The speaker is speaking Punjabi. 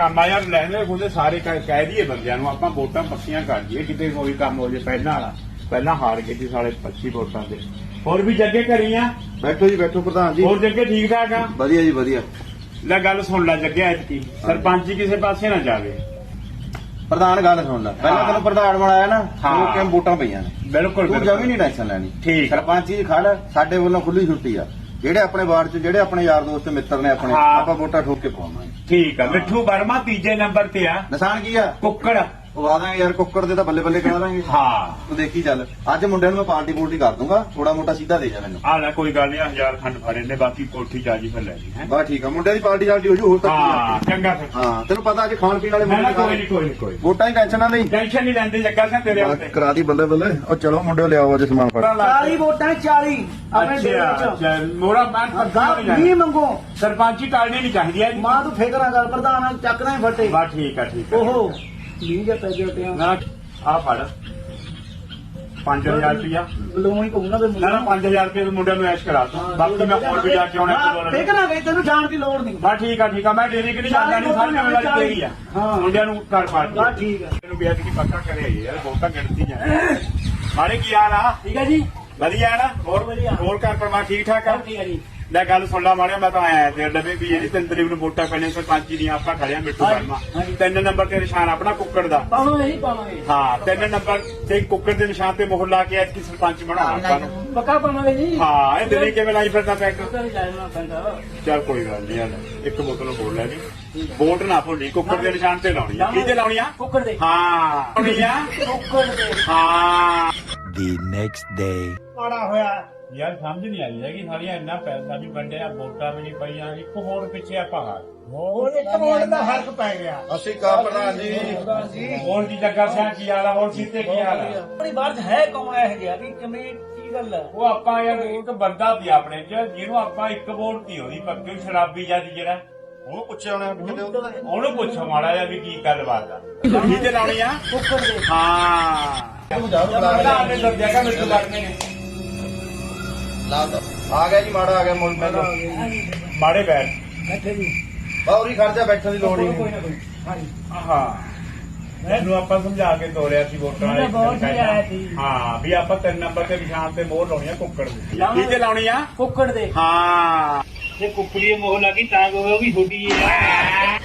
ਕੰਮ ਆ ਯਾਰ ਲੈਣੇ ਹੁੰਦੇ ਸਾਰੇ ਕਹਿ ਕਹਿ ਦਈਏ ਬੰਦਿਆਂ ਨੂੰ ਆਪਾਂ ਵੋਟਾਂ ਪੱਕੀਆਂ ਕਰ ਦਈਏ ਕਿਤੇ ਕੋਈ ਕੰਮ ਹੋ ਜੇ ਪਹਿਲਾਂ ਵਾਲਾ। ਪਹਿਲਾਂ ਹਾਰ ਗਏ ਸੀ ਸਾਲੇ 25 ਵੋਟਾਂ ਦੇ ਹੋਰ ਵੀ ਜੱਗੇ ਕਰੀਆਂ ਬੈਠੋ ਜੀ ਬੈਠੋ ਪ੍ਰਧਾਨ ਜੀ। ਹੋਰ ਜੱਗੇ ਠੀਕ ਠਾਕ ਆ? ਵਧੀਆ ਜੀ ਵਧੀਆ। ਲੈ ਗੱਲ ਸੁਣ ਲੈ ਜੱਗੇ ਐਤਕੀ। ਸਰਪੰਚ ਜੀ ਕਿਸੇ ਪਾਸੇ ਨਾ ਜਾਵੇ। ਪ੍ਰਧਾਨ ਗੱਲ ਸੁਣ ਲੈ। ਪਹਿਲਾਂ। ਤੈਨੂੰ ਪ੍ਰਧਾਨ ਬਣਾਇਆ ਨਾ ਕਿਵੇਂ ਵੋਟਾਂ ਪਈਆਂ ਨੇ। ਬਿਲਕੁਲ ਤੂੰ। ਜਮੀ ਨਹੀਂ ਟੈਨਸ਼ਨ ਲੈਣੀ। ਠੀਕ। ਸਰਪੰਚੀ ਦੀ ਖੜ ਸਾਡੇ ਵੱਲੋਂ ਖੁੱਲੀ ਛੁੱਟੀ ਆ। ਜਿਹੜੇ ਆਪਣੇ ਵਾਰਡ 'ਚ ਜਿਹੜੇ ਆਪਣੇ ਯਾਰ ਦੋਸਤ ਮਿੱਤਰ ਨੇ ਆਪਣੇ ਹਾਂ। ਆਪਾਂ ਵੋਟਾਂ ਠੋਕ ਕੇ ਪਾਵਾਂਗੇ ਠੀਕ ਆ। ਮਿੱਠੂ ਵਰਮਾ ਤੀਜੇ ਨੰਬਰ ਤੇ ਆ। ਨਿਸ਼ਾਨ ਕੀ ਆ? ਕੁੱਕੜ। ਉਹ ਆ ਦਾਂਗੇ ਯਾਰ ਕੁੱਕਰ ਦੇ ਤਾਂ ਬੱਲੇ ਬੱਲੇ ਕਰਾ ਦਾਂਗੇ। ਹਾਂ। ਤੂੰ ਦੇਖੀ ਚੱਲ ਅੱਜ ਮੁੰਡਿਆਂ ਨੂੰ ਮੈਂ ਪਾਰਟੀ ਪੂਰਟੀ ਕਰ ਦੂੰਗਾ ਥੋੜਾ ਮੋਟਾ ਸਿੱਧਾ ਦੇ ਜਾ ਮੈਨੂੰ। ਆ ਲੈ ਕੋਈ ਗੱਲ ਨਹੀਂ ਹਜ਼ਾਰ ਖੰਡ ਫੜੇ ਨੇ ਬਾਕੀ ਕੋਠੀ ਚਾਜੀ ਫਿਰ ਲੈ ਲਈ ਹੈ। ਬਸ ਠੀਕ ਆ ਮੁੰਡਿਆਂ ਦੀ ਪਾਰਟੀ ਸਾਡੀ ਹੋ ਜੂ ਹੋਰ ਤੱਕ ਹਾਂ ਚੰਗਾ ਫਿਰ। ਹਾਂ ਤੈਨੂੰ ਪਤਾ ਅੱਜ ਖਾਣ ਪੀਣ ਵਾਲੇ ਨਾ ਨਾ ਮੁੰਡੇ ਕੋਈ ਨਹੀਂ ਕੋਈ ਨਹੀਂ ਕੋਈ। ਵੋਟਾਂ ਦੀ ਟੈਨਸ਼ਨ ਨਾ ਲਈ। ਟੈਨਸ਼ਨ ਨਹੀਂ ਲੈਂਦੇ ਜੱਗਾ ਸਿੰਘ ਤੇਰੇ ਉੱਤੇ ਕਰਾ ਦੀ ਬੱਲੇ ਬੱਲੇ। ਉਹ ਚਲੋ ਮੁੰਡਿਓ ਲਿਆਓ ਅੱਜ ਸਮਾਨ ਫੜ। 40 ਵੋਟਾਂ 40 ਆਪਣੇ ਦੇ ਅੱਛਾ ਵਿੱਚ। ਅੱਛਾ ਮੋਰਾ ਮੈਂ ਗਾ ਨਹੀਂ ਮੰਗੋ। ਸਰਪੰਚੀ ਟਾਲਣੀ ਨਹੀਂ ਚਾਹੀਦੀ ਹੈ। ਮਾਂ ਤੂੰ ਫਿਕਰ ਨਾ ਕਰ ਪ੍ਰਧਾਨ ਚੱਕਣਾ ਹੀ ਫਟੇ। ਬਾ ਠੀਕ ਆ ਠੀਕ ਆ। ਓਹੋ। 20 ਪੈਸੇ ਉਟਿਆ ਨਾ ਆ ਫੜ। 5000 ਰੁਪਇਆ ਲੋਨ ਹੀ ਪਊਗਾ ਤੇ ਨਾ ਨਾ 5000 ਰੁਪਏ ਦੇ ਮੁੰਡਿਆਂ ਨੂੰ ਐਸ਼ ਕਰਾ। ਦਾਂ ਬਾਕੀ ਮੈਂ ਹੋਰ ਵੀ ਜਾ ਕੇ ਆਉਣਾ ਇੱਕ ਦੋ ਫਿਕਰ ਦਿਨ ਨਾ ਕਰ ਤੈਨੂੰ ਜਾਣ ਦੀ ਲੋੜ ਨਹੀਂ। ਬਾ ਠੀਕ ਆ ਠੀਕ ਆ ਮੈਂ ਡੇਰੀ ਕਿ ਨਹੀਂ ਜਾਂਦਾ ਨਹੀਂ ਸਾਰੀ ਮੇਰੀ ਤੇਰੀ ਆ। ਹਾਂ। ਮੁੰਡਿਆਂ ਨੂੰ ਘਰ ਪਾ ਦੇ ਬਾ ਠੀਕ ਆ। ਬਿਆਜ ਕੀ ਪੱਕਾ ਕਰਿਆ ਯਾਰ ਬਹੁਤਾ ਗਿਣਤੀ ਜਾ ਮਾਰੇ ਕੀ ਹਾਲ ਆ? ਠੀਕ ਹੈ ਜੀ। ਵਧੀਆ ਨਾ? ਹੋਰ ਵਧੀਆ। ਹੋਰ ਘਰ ਪਰਿਵਾਰ ਠੀਕ ਠਾਕ ਆ? ਠੀਕ ਹੈ ਜੀ। ਲੈ ਗੱਲ ਸੁਣ ਲਾ ਮੈਂ ਤਾਂ ਆਇਆ ਤੇ ਡੱਬੇ ਵੀ ਇਹਦੀ ਤਿੰਨ ਤਰੀਕ ਨੂੰ ਵੋਟਾਂ ਪੈਣੇ ਸਰਪੰਚੀ ਦੀਆਂ ਆਪਾਂ ਖੜਿਆ ਵਰਮਾ। ਹਾਂਜੀ। ਤਿੰਨ ਨੰਬਰ ਤੇ ਨਿਸ਼ਾਨ ਆਪਣਾ ਕੁੱਕੜ ਦਾ। ਪਾਵਾਂਗੇ ਜੀ ਪਾਵਾਂਗੇ। ਹਾਂ ਤਿੰਨ ਨੰਬਰ ਤੇ ਕੁੱਕੜ ਦੇ ਨਿਸ਼ਾਨ ਤੇ ਮੁਹਰ ਲਾ ਕੇ ਅੱਜ ਕੀ ਸਰਪੰਚ ਬਣਾਉਣਾ ਆਪਾਂ ਨੂੰ। ਪੱਕਾ ਪਾਵਾਂਗੇ ਜੀ। ਹਾਂ ਇਹ ਦਿਨੇ ਕਿਵੇਂ ਲਾਈ ਫਿਰਦਾ ਪੈਕ ਚੱਲ ਕੋਈ ਗੱਲ ਨਹੀਂ ਯਾਰ ਇੱਕ ਬੋਤਲ ਹੋਰ ਲੈ ਲਈ। ਵੋਟ ਨਾ ਭੁੱਲੀ ਕੁੱਕੜ ਦੇ ਨਿਸ਼ਾਨ ਤੇ ਲਾਉਣੀ ਆ। ਕਿਹਦੇ ਲਾਉਣੀ ਆ? ਕੁੱਕੜ ਦੇ। ਹਾਂ। ਲਾਉਣੀ ਆ ਕੁੱਕੜ ਦੇ। ਹਾਂ। The next day. ਮਾੜਾ ਹੋਇਆ। ਯਾਰ ਸਮਝ ਨਹੀਂ ਆਈ ਹੈਗੀ ਸਾਰੀਆਂ ਇੰਨਾ ਪੈਸਾ ਵੀ ਵੰਡਿਆ ਵੋਟਾਂ ਵੀ ਨਹੀਂ ਪਈਆਂ ਇੱਕ ਹੋਰ ਪਿੱਛੇ ਆਪਾਂ ਹਾਰ ਹੋਰ ਇੱਕ ਵੋਟ ਦਾ ਫ਼ਰਕ ਪੈ ਗਿਆ। ਅਸੀਂ ਕਾ ਪ੍ਰਧਾਨ ਜੀ। ਹੋਰ ਕੀ ਜੱਗਾ ਸਿਆ ਕੀ ਹਾਲ ਆ ਹੋਰ ਸੀਤੇ ਕੀ ਹਾਲ ਆ? ਆਪਣੀ ਬਾਤ ਹੈ ਕੌਣ ਇਹ ਗਿਆ ਵੀ ਕਿਵੇਂ ਕੀ ਗੱਲ ਹੈ ਉਹ ਆਪਾਂ ਯਾਰ ਇੱਕ ਬੰਦਾ ਸੀ ਆਪਣੇ ਚ ਜਿਹਨੂੰ ਆਪਾਂ ਇੱਕ ਵੋਟ ਦੀ ਉਹਦੀ ਪੱਕੀ ਸ਼ਰਾਬੀ ਜੱਜ ਜਿਹੜਾ। ਉਹ ਪੁੱਛਿਆ ਉਹਨੇ ਕਿਤੇ ਉਹਨੂੰ। ਪੁੱਛੋ ਮਾੜਾ ਜਿਹਾ ਵੀ ਕੀ ਗੱਲਬਾਤ ਆ। ਕਿਹਦੇ ਲਾਉਣੀ ਆ? ਦੇ। ਹਾਂ। ਕਿ ਆ ਗਿਆ ਜੀ ਮਾੜਾ ਆ ਗਿਆ ਮੁੰਡ ਮੈਨੂੰ ਮਾੜੇ ਬੈਠ ਬੈਠੇ ਜੀ ਬਾਉਰੀ ਖਰਚਾ ਬੈਠਣ ਦੀ ਲੋੜ ਹੀ ਕੋਈ ਨਹੀਂ। ਨਾ ਕੋਈ ਹਾਂਜੀ ਹਾਂ। ਮੈਨੂੰ ਆਪਾਂ ਸਮਝਾ ਕੇ ਤੋਰਿਆ ਸੀ ਵੋਟਾਂ ਵਾਲੇ ਮੈਨੂੰ ਬਹੁਤ ਦਿਨ ਸਮਝਾਇਆ ਸੀ। ਹਾਂ ਵੀ ਆਪਾਂ ਤਿੰਨ ਨੰਬਰ ਤੇ ਨਿਸ਼ਾਨ ਤੇ ਮੋਹਰ ਲਾਉਣੀ ਆ ਕੁੱਕੜ ਦੀ। ਲਾਉਣੀ ਆ? ਕੁੱਕੜ ਦੇ। ਹਾਂ। ਜੇ ਕੁੱਕੜੀ ਮੋਹ ਲੱਗੀ ਤਾਂ ਉਹ ਵੀ ਛੋਟੀ ਹੈ